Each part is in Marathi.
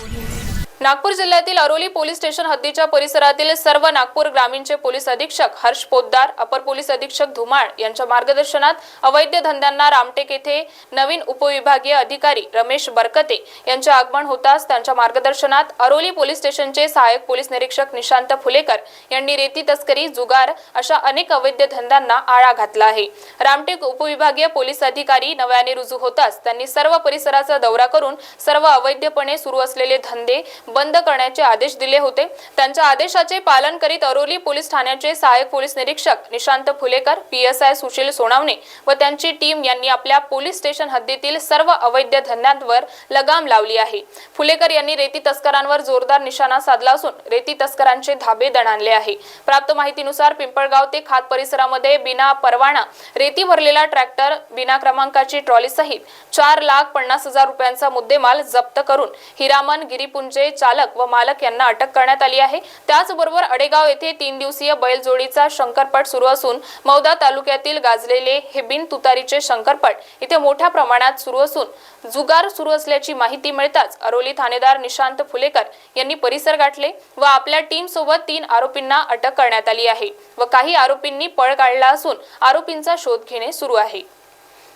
Audio नागपूर जिल्ह्यातील अरोली पोलीस स्टेशन हद्दीच्या परिसरातील सर्व नागपूर ग्रामीणचे पोलीस अधीक्षक हर्ष पोद्दार अपर पोलीस अधीक्षक धुमाळ यांच्या मार्गदर्शनात अवैध धंद्यांना रामटेक येथे नवीन उपविभागीय अधिकारी रमेश बरकते यांचे आगमन होताच त्यांच्या मार्गदर्शनात अरोली पोलीस स्टेशनचे सहाय्यक पोलीस निरीक्षक निशांत फुलेकर यांनी रेती तस्करी जुगार अशा अनेक अवैध धंद्यांना आळा घातला आहे. रामटेक उपविभागीय पोलीस अधिकारी नव्याने रुजू होताच त्यांनी सर्व परिसराचा दौरा करून सर्व अवैधपणे सुरू असलेले धंदे बंद करण्याचे आदेश दिले होते. त्यांच्या आदेशाचे पालन करीत अरोली पोलीस ठाण्याचे सहाय्यक पोलीस निरीक्षक निशांत फुलेकर पीएसआय सुशील सोनावणे व त्यांची टीम यांनी आपल्या पोलीस स्टेशन हद्दीतील सर्व अवैध धंद्यांवर लगाम लावली आहे. फुलेकर यांनी रेती तस्करांवर जोरदार निशाणा साधला असून रेती तस्करांचे धाबे दणाणले आहे. प्राप्त माहितीनुसार पिंपळगाव ते खात परिसरामध्ये बिना परवाना रेती भरलेला ट्रॅक्टर बिना क्रमांकाची ट्रॉली सहित चार लाख पन्नास हजार रुपयांचा मुद्देमाल जप्त करून हिरामन गिरीपुंजे चालक व मालक यांना अटक करण्यात आली आहे. त्याचबरोबर अडेगाव येथे तीन दिवसीय बैलजोडीचा शंकरपट सुरू असून मौदा तालुक्यातील गाजलेले हे बिन तुतारीचे शंकरपट इथे मोठ्या प्रमाणात सुरू असून जुगार सुरू असल्याची माहिती मिळताच अरोली थानेदार निशांत फुलेकर यांनी परिसर गाठले व आपल्या टीम सोबत तीन आरोपींना अटक करण्यात आली आहे व काही आरोपींनी पळ काढला असून आरोपींचा शोध घेणे सुरू आहे.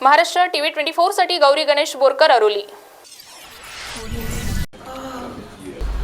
महाराष्ट्र टीव्ही ट्वेंटी फोरसाठी गौरी गणेश बोरकर अरोली.